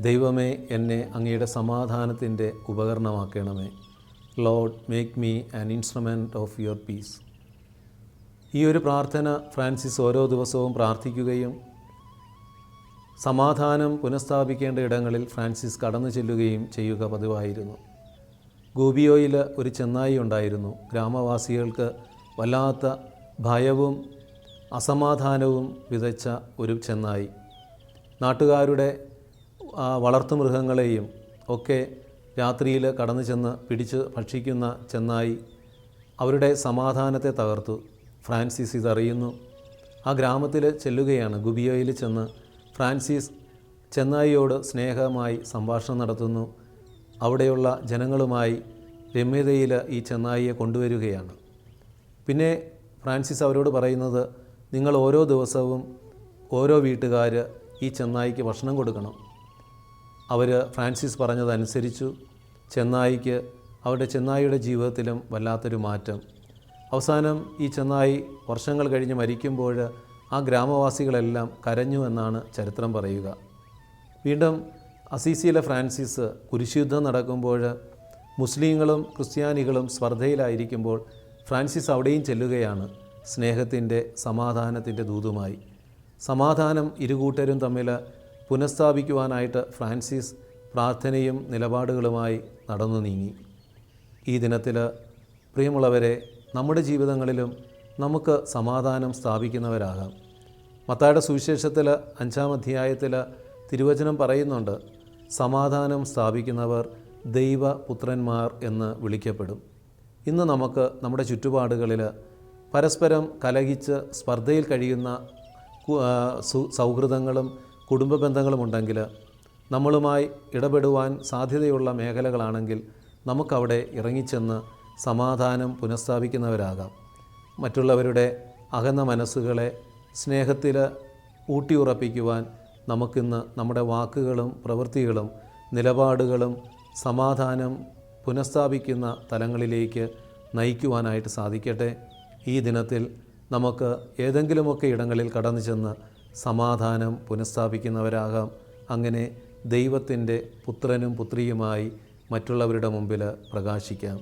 ദൈവമേ എന്നെ അങ്ങയുടെ സമാധാനത്തിന്റെ ഉപകരണമാക്കണമേ. Lord make me an instrument of your peace. ഈ ഒരു പ്രാർത്ഥന ഫ്രാൻസിസ് ഓരോ ദിവസവും പ്രാർത്ഥിക്കുകയും സമാധാനം പുനഃസ്ഥാപിക്കേണ്ട ഇടങ്ങളിൽ ഫ്രാൻസിസ് കടന്നു ചെല്ലുകയും ചെയ്യുക പതിവായിരുന്നു. ഗോപിയോയിൽ ഒരു ചെന്നായി ഉണ്ടായിരുന്നു. ഗ്രാമവാസികൾക്ക് വല്ലാത്ത ഭയവും അസമാധാനവും വിതച്ച ഒരു ചെന്നായി. നാട്ടുകാരുടെ വളർത്തുമൃഗങ്ങളെയും ഒക്കെ രാത്രിയിൽ കടന്നു ചെന്ന് പിടിച്ച് ഭക്ഷിക്കുന്ന ചെന്നായി അവരുടെ സമാധാനത്തെ തകർത്തു. ഫ്രാൻസിസ് ഇതറിയുന്നു. ആ ഗ്രാമത്തിൽ ചെല്ലുകയാണ്. ഗുബിയോയിൽ ചെന്ന് ഫ്രാൻസിസ് ചെന്നായിയോട് സ്നേഹമായി സംഭാഷണം നടത്തുന്നു. അവിടെയുള്ള ജനങ്ങളുമായി രമ്യതയിൽ ഈ ചെന്നായിയെ കൊണ്ടുവരികയാണ്. പിന്നെ ഫ്രാൻസിസ് അവരോട് പറയുന്നത് നിങ്ങൾ ഓരോ ദിവസവും ഓരോ വീട്ടുകാർ ഈ ചെന്നായിക്ക് ഭക്ഷണം കൊടുക്കണം. അവർ ഫ്രാൻസിസ് പറഞ്ഞതനുസരിച്ചു ചെന്നായിക്ക് അവരുടെ ചെന്നായിയുടെ ജീവിതത്തിലും വല്ലാത്തൊരു മാറ്റം. അവസാനം ഈ ചെന്നായി വർഷങ്ങൾ കഴിഞ്ഞ് മരിക്കുമ്പോൾ ആ ഗ്രാമവാസികളെല്ലാം കരഞ്ഞു എന്നാണ് ചരിത്രം പറയുക. വീണ്ടും അസീസിയിലെ ഫ്രാൻസിസ് കുരിശുദ്ധം നടക്കുമ്പോൾ മുസ്ലിങ്ങളും ക്രിസ്ത്യാനികളും സ്പർദ്ധയിലായിരിക്കുമ്പോൾ ഫ്രാൻസിസ് അവിടെയും ചെല്ലുകയാണ് സ്നേഹത്തിന്റെ സമാധാനത്തിന്റെ ദൂതുമായി. സമാധാനം ഇരുകൂട്ടരും തമ്മിൽ പുനഃസ്ഥാപിക്കുവാനായിട്ട് ഫ്രാൻസിസ് പ്രാർത്ഥനയും നിലപാടുകളുമായി നടന്നു നീങ്ങി. ഈ ദിനത്തിൽ പ്രിയമുള്ളവരെ നമ്മുടെ ജീവിതങ്ങളിലും നമുക്ക് സമാധാനം സ്ഥാപിക്കുന്നവരാകാം. മത്തായുടെ സുവിശേഷത്തിൽ അഞ്ചാം അധ്യായത്തിൽ തിരുവചനം പറയുന്നുണ്ട് സമാധാനം സ്ഥാപിക്കുന്നവർ ദൈവപുത്രന്മാർ എന്ന് വിളിക്കപ്പെടും. ഇന്ന് നമുക്ക് നമ്മുടെ ചുറ്റുപാടുകളിൽ പരസ്പരം കലഹിച്ച് സ്പർദ്ധയിൽ കഴിയുന്ന സൗഹൃദങ്ങളും കുടുംബ ബന്ധങ്ങളുമുണ്ടെങ്കിൽ നമ്മളുമായി ഇടപെടുവാൻ സാധ്യതയുള്ള മേഖലകളാണെങ്കിൽ നമുക്കവിടെ ഇറങ്ങിച്ചെന്ന് സമാധാനം പുനഃസ്ഥാപിക്കുന്നവരാകാം. മറ്റുള്ളവരുടെ അകന്ന മനസ്സുകളെ സ്നേഹത്തിൽ ഊട്ടിയുറപ്പിക്കുവാൻ നമുക്കിന്ന് നമ്മുടെ വാക്കുകളും പ്രവൃത്തികളും നിലപാടുകളും സമാധാനം പുനഃസ്ഥാപിക്കുന്ന തലങ്ങളിലേക്ക് നയിക്കുവാനായിട്ട് സാധിക്കട്ടെ. ഈ ദിനത്തിൽ നമുക്ക് ഏതെങ്കിലുമൊക്കെ ഇടങ്ങളിൽ കടന്നു ചെന്ന് സമാധാനം പുനഃസ്ഥാപിക്കുന്നവരാകാം. അങ്ങനെ ദൈവത്തിന്റെ പുത്രനും പുത്രിയുമായി മറ്റുള്ളവരുടെ മുമ്പിൽ പ്രകാശിക്കാം.